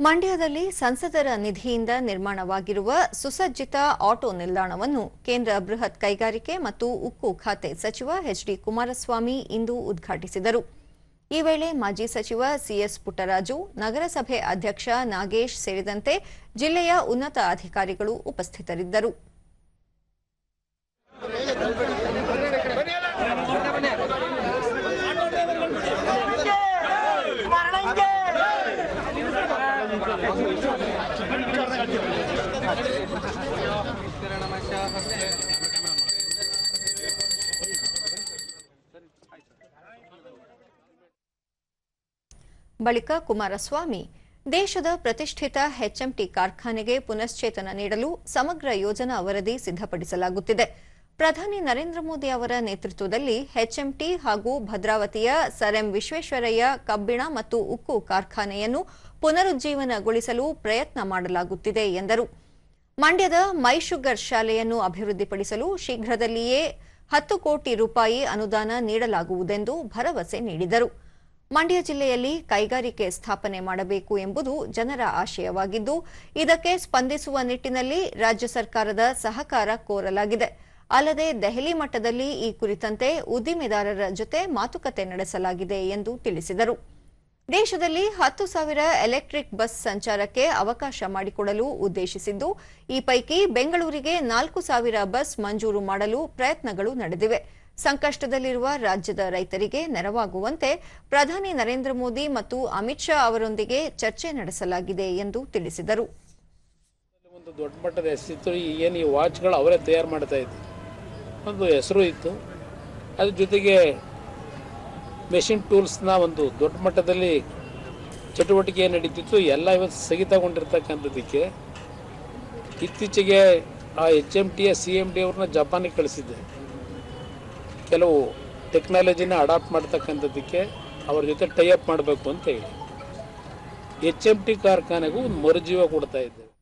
ಮಂಡ್ಯದಲ್ಲಿ ಸಂಸದರ ನಿಧಿಯಿಂದ ನಿರ್ಮಾಣವಾಗಿರುವ ಸುಸಜ್ಜಿತ ಆಟೋ ನಿಲ್ದಾಣವನ್ನು ಕೇಂದ್ರ ಬೃಹತ್ ಕೈಗಾರಿಕೆ ಮತ್ತು ಉಕ್ಕು ಖಾತೆ ಸಚಿವ ಎಚ್ಡಿ ಕುಮಾರಸ್ವಾಮಿ ಇಂದು ಉದ್ಘಾಟಿಸಿದರು. ಈ ವೇಳೆ ಮಾಜಿ ಸಚಿವ ಸಿಎಸ್ ಪುಟ್ಟರಾಜು, ನಗರಸಭೆ ಅಧ್ಯಕ್ಷ ನಾಗೇಶ್ ಸೇರಿದಂತೆ ಜಿಲ್ಲೆಯ ಉನ್ನತ ಅಧಿಕಾರಿಗಳು ಉಪಸ್ಥಿತರಿದ್ದರು. ಬಳಿಕ ಕುಮಾರಸ್ವಾಮಿ ದೇಶದ ಪ್ರತಿಷ್ಠಿತ ಎಚ್ಎಂಟಿ ಕಾರ್ಖಾನೆಗೆ ಪುನಶ್ಚೇತನ ನೀಡಲು ಸಮಗ್ರ ಯೋಜನಾ ವರದಿ ಸಿದ್ಧಪಡಿಸಲಾಗುತ್ತಿದೆ. ಪ್ರಧಾನಿ ನರೇಂದ್ರ ಮೋದಿ ಅವರ ನೇತೃತ್ವದಲ್ಲಿ ಎಚ್ಎಂಟಿ ಹಾಗೂ ಭದ್ರಾವತಿಯ ಸರ್ ಎಂ ವಿಶ್ವೇಶ್ವರಯ್ಯ ಕಬ್ಬಿಣ ಮತ್ತು ಉಕ್ಕು ಕಾರ್ಖಾನೆಯನ್ನು ಪುನರುಜ್ಜೀವನಗೊಳಿಸಲು ಪ್ರಯತ್ನ ಮಾಡಲಾಗುತ್ತಿದೆ ಎಂದರು. ಮಂಡ್ಯದ ಮೈ ಶುಗರ್ ಶಾಲೆಯನ್ನು ಅಭಿವೃದ್ಧಿಪಡಿಸಲು ಶೀಘ್ರದಲ್ಲಿಯೇ ಹತ್ತು ಕೋಟಿ ರೂಪಾಯಿ ಅನುದಾನ ನೀಡಲಾಗುವುದೆಂದು ಭರವಸೆ ನೀಡಿದರು. ಮಂಡ್ಯ ಜಿಲ್ಲೆಯಲ್ಲಿ ಕೈಗಾರಿಕೆ ಸ್ಥಾಪನೆ ಮಾಡಬೇಕು ಎಂಬುದು ಜನರ ಆಶಯವಾಗಿದ್ದು, ಇದಕ್ಕೆ ಸ್ಪಂದಿಸುವ ನಿಟ್ಟಿನಲ್ಲಿ ರಾಜ್ಯ ಸರ್ಕಾರದ ಸಹಕಾರ ಕೋರಲಾಗಿದೆ. ಅಲ್ಲದೆ ದೆಹಲಿ ಮಟ್ಟದಲ್ಲಿ ಈ ಕುರಿತಂತೆ ಉದ್ದಿಮೆದಾರರ ಜೊತೆ ಮಾತುಕತೆ ನಡೆಸಲಾಗಿದೆ ಎಂದು ತಿಳಿಸಿದರು. ದೇಶದಲ್ಲಿ ಹತ್ತು ಸಾವಿರ ಎಲೆಕ್ಟ್ರಿಕ್ ಬಸ್ ಸಂಚಾರಕ್ಕೆ ಅವಕಾಶ ಮಾಡಿಕೊಡಲು ಉದ್ದೇಶಿಸಿದ್ದು, ಈ ಪೈಕಿ ಬೆಂಗಳೂರಿಗೆ ನಾಲ್ಕು ಸಾವಿರ ಬಸ್ ಮಂಜೂರು ಮಾಡಲು ಪ್ರಯತ್ನಗಳು ನಡೆದಿವೆ. ಸಂಕಷ್ಟದಲ್ಲಿರುವ ರಾಜ್ಯದ ರೈತರಿಗೆ ನೆರವಾಗುವಂತೆ ಪ್ರಧಾನಿ ನರೇಂದ್ರ ಮೋದಿ ಮತ್ತು ಅಮಿತ್ ಶಾ ಅವರೊಂದಿಗೆ ಚರ್ಚೆ ನಡೆಸಲಾಗಿದೆ ಎಂದು ತಿಳಿಸಿದರು. ಒಂದು ಹೆಸರು ಇತ್ತು. ಅದ್ರ ಜೊತೆಗೆ ಮೆಷಿನ್ ಟೂಲ್ಸ್ನ ಒಂದು ದೊಡ್ಡ ಮಟ್ಟದಲ್ಲಿ ಚಟುವಟಿಕೆ ನಡೀತಿತ್ತು. ಎಲ್ಲ ಇವತ್ತು ಸ್ಥಗಿತಗೊಂಡಿರ್ತಕ್ಕಂಥದ್ದಕ್ಕೆ. ಇತ್ತೀಚೆಗೆ ಆ ಎಚ್ ಎಂ ಟಿಯ ಸಿ ಎಂ ಡಿ ಅವ್ರನ್ನ ಜಪಾನಿಗೆ ಕಳಿಸಿದ್ದೆ. ಕೆಲವು ಟೆಕ್ನಾಲಜಿನ ಅಡಾಪ್ಟ್ ಮಾಡ್ತಕ್ಕಂಥದ್ದಕ್ಕೆ ಅವ್ರ ಜೊತೆ ಟೈ ಅಪ್ ಮಾಡಬೇಕು ಅಂತ ಹೇಳಿ. ಎಚ್ ಎಂ ಟಿ ಕಾರ್ಖಾನೆಗೂ ಒಂದು ಮರುಜೀವ ಕೊಡ್ತಾ ಇದ್ದೇವೆ.